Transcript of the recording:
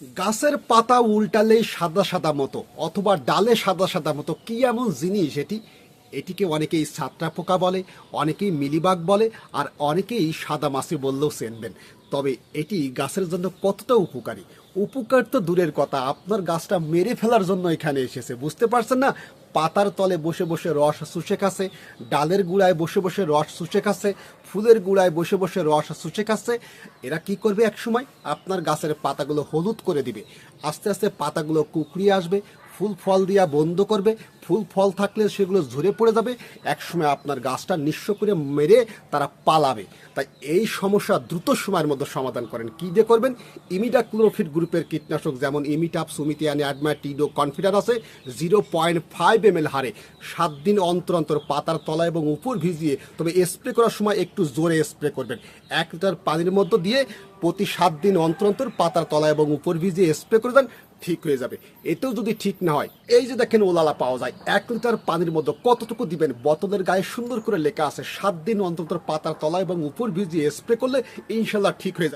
গাছের পাতা উল্টালে সাদা সাদা মতো, অথবা ডালে সাদা সাদা মতো, কি এমন জিনিস এটি? এটিকে অনেকেই ছাত্রা পোকা বলে, অনেকেই মিলিবাগ বলে, আর অনেকেই সাদা মাছি বললেও চেনবেন। তবে এটি গাছের জন্য কতটা উপকারী? উপকার তো দূরের কথা, আপনার গাছটা মেরে ফেলার জন্য এখানে এসেছে, বুঝতে পারছেন না? পাতার তলে বসে বসে রস শুষে খাচ্ছে, ডালের গুড়ায় বসে বসে রস শুষে খাচ্ছে, ফুলের গুড়ায় বসে বসে রস শুষে খাচ্ছে। এরা কি করবে একসময়? আপনার গাছের পাতাগুলো হলুদ করে দিবে। আস্তে আস্তে পাতাগুলো কুকড়িয়ে আসবে ফুল ফল দিয়া বন্ধ করবে, ফুল ফল থাকলে সেগুলো ঝরে পড়ে যাবে, একসময় আপনার গাছটা নিঃস্ব করে মেরে তারা পালাবে। তাই এই সমস্যা দ্রুত সময়ের মধ্যে সমাধান করেন। কী দিয়ে করবেন? ইমিডা ক্লোরোফিট গ্রুপের কীটনাশক যেমন ইমিটাপ, সুমিতিয়ানি অ্যাডমায় টিডো, কনফিডার আছে, zero point five M L হারে। সাত দিন অন্তর অন্তর পাতার তলা এবং উপর ভিজিয়ে, তবে স্প্রে করার সময় একটু জোরে স্প্রে করবেন। এক লিটার পানির মধ্যে দিয়ে প্রতি সাত দিন অন্তর অন্তর পাতার তলা এবং উপর ভিজিয়ে স্প্রে করে দেন ঠিক হয়ে যাবে। এতেও যদি ঠিক না হয়, এই যে দেখেন ওলালা পাওয়া যায়, এক লিটার পানির মধ্যে কতটুকু দিবেন? বোতলের গায়ে সুন্দর করে লেখা আছে, সাত দিন অন্তর পাতার তলা এবং উপর ভিজিয়ে স্প্রে করলে ইনশাল্লাহ ঠিক হয়ে যাবে।